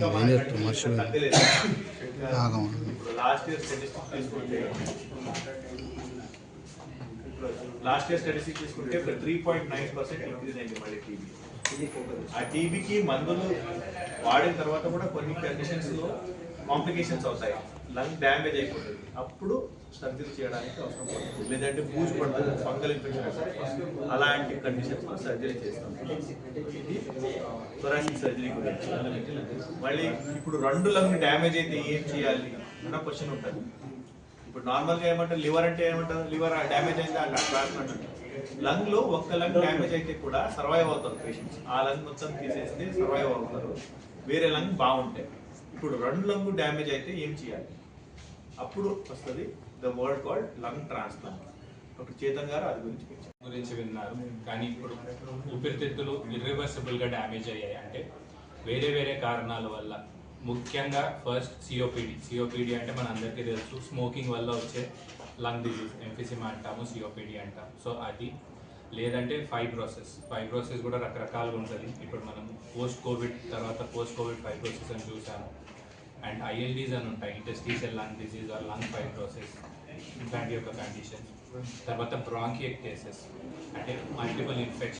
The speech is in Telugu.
మనుషులు లాస్ట్ ఇయర్ స్టాటిస్టిక్స్ తీసుకుంటే లాస్ట్ ఇయర్ స్టాటిస్టిక్స్ తీసుకుంటే three point nine percent increase అయింది మళ్ళీ టీబీ ఆ టీబీకి మందులు వాడిన తర్వాత కూడా కొన్ని కండిషన్స్లో కాంప్లికేషన్స్ అవుతాయి. లంగ్ డ్యామేజ్ అయిపోతుంది. అప్పుడు సర్జరీ చేయడానికి అవసరం పడుతుంది. లేదంటే పూజ పడుతుంది ఫంగల్ ఇన్ఫెక్షన్ అలాంటి కండిషన్స్లో సర్జరీ చేస్తాం. ఇది థొరాసిక్ సర్జరీ గురించి. మళ్ళీ ఇప్పుడు రెండు లంగ్ డ్యామేజ్ అయితే ఏం చేయాలి అన్న క్వశ్చన్ ఉంటుంది. ఇప్పుడు నార్మల్గా ఏమంటారు లివర్ అంటే ఏమంటారు లివర్ డ్యామేజ్ అయితే అట్లా ట్రాన్స్ప్లాంట్ అంటారు లంగ్లో ఒక్క లంగ్ డ్యామేజ్ అయితే కూడా సర్వైవ్ అవుతారు పేషెంట్స్. ఆ లంగ్ మొత్తం తీసేస్తే సర్వైవ్ అవుతారు. వేరే లంగ్ బాగుంటాయి. ఇప్పుడు రెండు లంగ్ డ్యామేజ్ అయితే ఏం చేయాలి? అప్పుడు వస్తుంది the word called lung transplant doctor Chetan గారు అది గురించి గురించి విన్నారు. కానీ ఇప్పుడు ఊపిరితిత్తులు ఇర్రివర్సిబుల్గా డ్యామేజ్ అయ్యాయి. అంటే వేరే వేరే కారణాల వల్ల. ముఖ్యంగా ఫస్ట్ సిఓపిడి సిఓపిడి అంటే మన అందరికీ తెలుసు. స్మోకింగ్ వల్ల వచ్చే లంగ్ డిజీజ్ ఎంఫిసిమా అంటాము సిఓపిడి అంటాం సో అది లేదంటే ఫైబ్రోసెస్ ఫైబ్రోసెస్ కూడా రకరకాలుగా ఉంటుంది. ఇప్పుడు మనం పోస్ట్ కోవిడ్ తర్వాత పోస్ట్ కోవిడ్ ఫైబ్రోసెస్ అని చూసాము అండ్ ఐఎల్డీస్ అని ఉంటాయి interstitial lung disease or lung fibrosis ఇట్లాంటి యొక్క కండిషన్ తర్వాత బ్రాంకియక్ కేసెస్ అంటే మల్టిపుల్ ఇన్ఫెక్షన్.